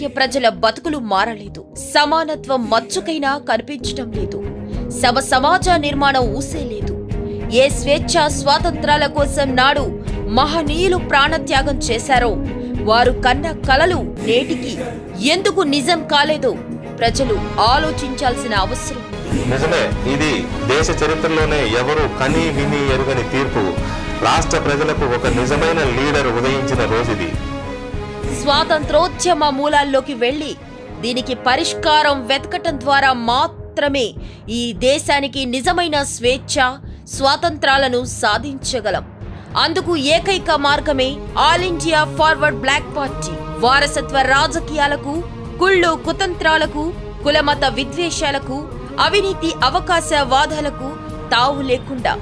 అసంఖ్య ప్రజల బతుకులు మారలేదు. సమానత్వం మచ్చుకైనా కనిపించటం లేదు. సమ సమాజ నిర్మాణం ఊసే లేదు ఏ స్వేచ్ఛ స్వాతంత్రాల కోసం నాడు మహనీయులు ప్రాణత్యాగం చేశారో వారు కన్న కలలు నేటికి ఎందుకు నిజం కాలేదో ప్రజలు ఆలోచించాల్సిన అవసరం నిజమే ఇది దేశ చరిత్రలోనే ఎవరు కని విని ఎరుగని తీర్పు. రాష్ట్ర ప్రజలకు ఒక నిజమైన లీడర్ ఉదయించిన రోజుది స్వాతంత్రోద్యమ మూలాల్లోకి వెళ్ళి దీనికి పరిష్కారం వెతకటం ద్వారా మాత్రమే ఈ దేశానికి నిజమైన స్వేచ్ఛ స్వాతంత్రాలను సాధించగలం. అందుకు ఏకైక మార్గమే All India Forward Bloc party. వారసత్వ రాజకీయాలకు కుళ్ళు కుతంత్రాలకు కులమత విద్వేషాలకు అవినీతి అవకాశవాదాలకు తావు లేకుండా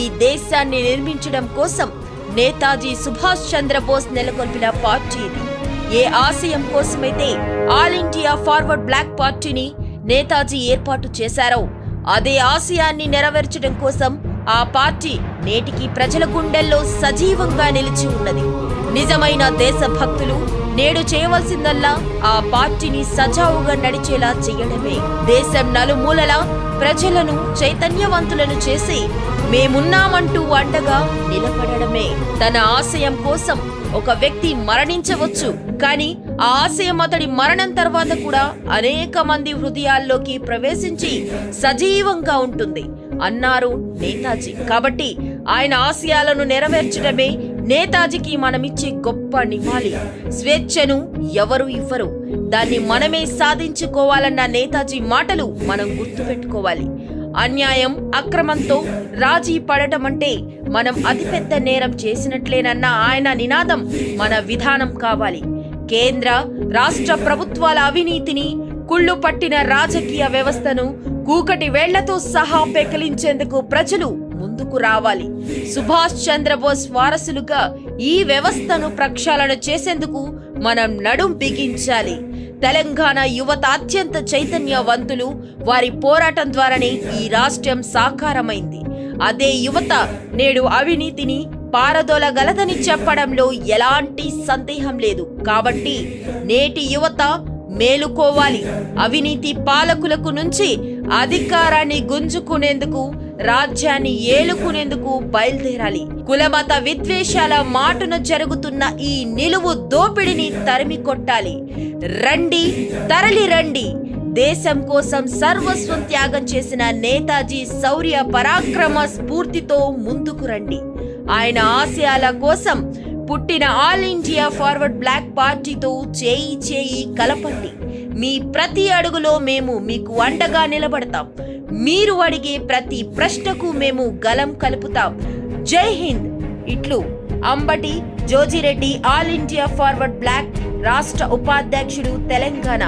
ఈ దేశాన్ని నిర్మించడం కోసం నేతాజీ సుభాష్ చంద్రబోస్ నెలకొల్పిన పార్టీ ఇది. ఏ ఆశయం కోసమైతే ఆల్ ఇండియా ఫార్వర్డ్ బ్లాక్ పార్టీని నేతాజీ ఏర్పాటు చేశారో అదే ఆశయాన్ని నెరవేర్చడం కోసం ఆ పార్టీ నేటికి ప్రజల గుండెల్లో సజీవంగా నిలిచి ఉన్నది. నిజమైన దేశభక్తులు నేడు చేయవలసిందల్లా ఆ పార్టీని సజావుగా నడిచేలా చేయడమే. దేశం నలుమూలలా ప్రజలను చైతన్యవంతులను చేసి మేమున్నామంటూ అండగా నిలబడడమే. తన ఆశయం కోసం ఒక వ్యక్తి మరణించవచ్చు. కానీ ఆ ఆశయం అతడి మరణం తర్వాత కూడా అనేక మంది హృదయాల్లోకి ప్రవేశించి సజీవంగా ఉంటుంది. అన్నారు నేతాజీ. కాబట్టి ఆయన ఆశయాలను నెరవేర్చడమే నేతాజీకి మనమిచ్చే గొప్ప నివాళి. స్వేచ్ఛను ఎవరు ఇవ్వరు. దాన్ని మనమే సాధించుకోవాలన్న నేతాజీ మాటలు మనం గుర్తుపెట్టుకోవాలి. అన్యాయం అక్రమంతో రాజీ పడటం అంటే మనం అతిపెద్ద నేరం చేసినట్లేనన్న ఆయన నినాదం మన విధానం కావాలి. కేంద్ర రాష్ట్ర ప్రభుత్వాల అవినీతిని కుళ్ళు పట్టిన రాజకీయ వ్యవస్థను కూకటి వేళ్ళతో సహా పెకిలించేందుకు ప్రజలు ముందుకు రావాలి. సుభాష్ చంద్రబోస్ వారసులుగా ఈ వ్యవస్థను ప్రక్షాళన చేసేందుకు మనం నడుం బిగించాలి. తెలంగాణ యువత అత్యంత చైతన్యవంతులు. వారి పోరాటం ద్వారానే ఈ రాష్ట్రం సాకారమైంది. అదే యువత నేడు అవినీతిని పారదోలగలదని చెప్పడంలో ఎలాంటి సందేహం లేదు. కాబట్టి నేటి యువత మేలుకోవాలి. అవినీతి పాలకులకు నుంచి అధికారాన్ని గుంజుకునేందుకు రాజ్యాన్ని ఏలుకునేందుకు బయలుదేరాలి. కులమత విద్వేషాల మాటున జరుగుతున్న ఈ నిలువు దోపిడిని తరిమి కొట్టాలి రండి తరలి రండి. దేశం కోసం సర్వస్వం త్యాగం చేసిన నేతాజీ శౌర్య పరాక్రమ స్ఫూర్తితో ముందుకు రండి. ఆయన ఆశయాల కోసం పుట్టిన ఆల్ ఇండియా ఫార్వర్డ్ బ్లాక్ పార్టీతో చేయి చేయి కలపండి. మీ ప్రతి అడుగులో మేము మీకు అండగా నిలబడతాం. మీరు అడిగే ప్రతి ప్రశ్నకు మేము గలం కలుపుతాం. జై హింద్. ఇట్లు Ambati Jojireddy All India Forward Bloc రాష్ట్ర ఉపాధ్యక్షుడు తెలంగాణ.